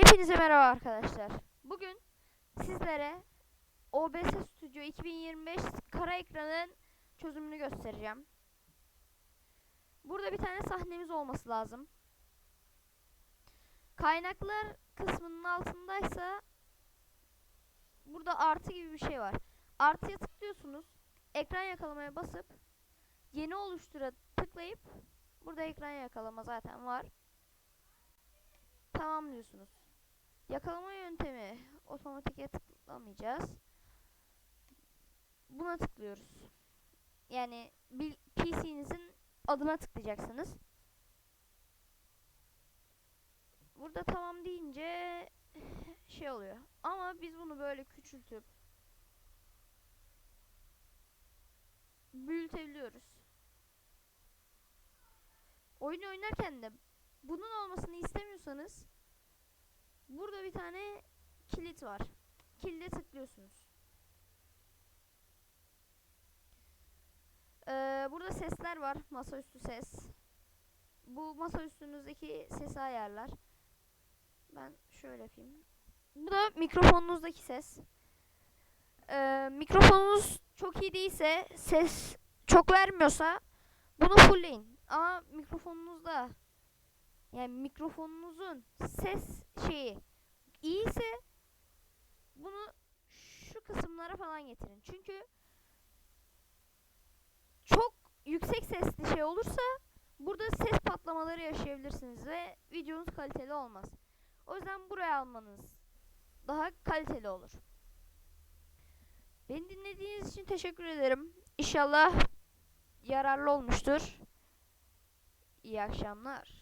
Hepinize merhaba arkadaşlar. Bugün sizlere OBS Studio 2025 kara ekranın çözümünü göstereceğim. Burada bir tane sahnemiz olması lazım. Kaynaklar kısmının altındaysa burada artı gibi bir şey var. Artıya tıklıyorsunuz. Ekran yakalamaya basıp yeni oluştura tıklayıp burada ekran yakalama zaten var. Tamam diyorsunuz. Yakalama yöntemi otomatiğe tıklamayacağız. Buna tıklıyoruz. Yani PC'nizin adına tıklayacaksınız. Burada tamam deyince şey oluyor. Ama biz bunu böyle küçültüp büyütebiliyoruz. Oyun oynarken de bunun olmasını istemiyorsanız burada bir tane kilit var. Kilide tıklıyorsunuz. Ee, burada sesler var. Masaüstü ses. Bu masa üstünüzdeki sesi ayarlar. Ben şöyle yapayım. Bu da mikrofonunuzdaki ses. Ee, mikrofonunuz çok iyi değilse, ses çok vermiyorsa bunu fullleyin. Ama mikrofonunuzda yani mikrofonunuzun ses şeyi iyiyse bunu şu kısımlara falan getirin. Çünkü çok yüksek sesli şey olursa burada ses patlamaları yaşayabilirsiniz ve videonuz kaliteli olmaz. O yüzden buraya almanız daha kaliteli olur. Beni dinlediğiniz için teşekkür ederim. İnşallah yararlı olmuştur. İyi akşamlar.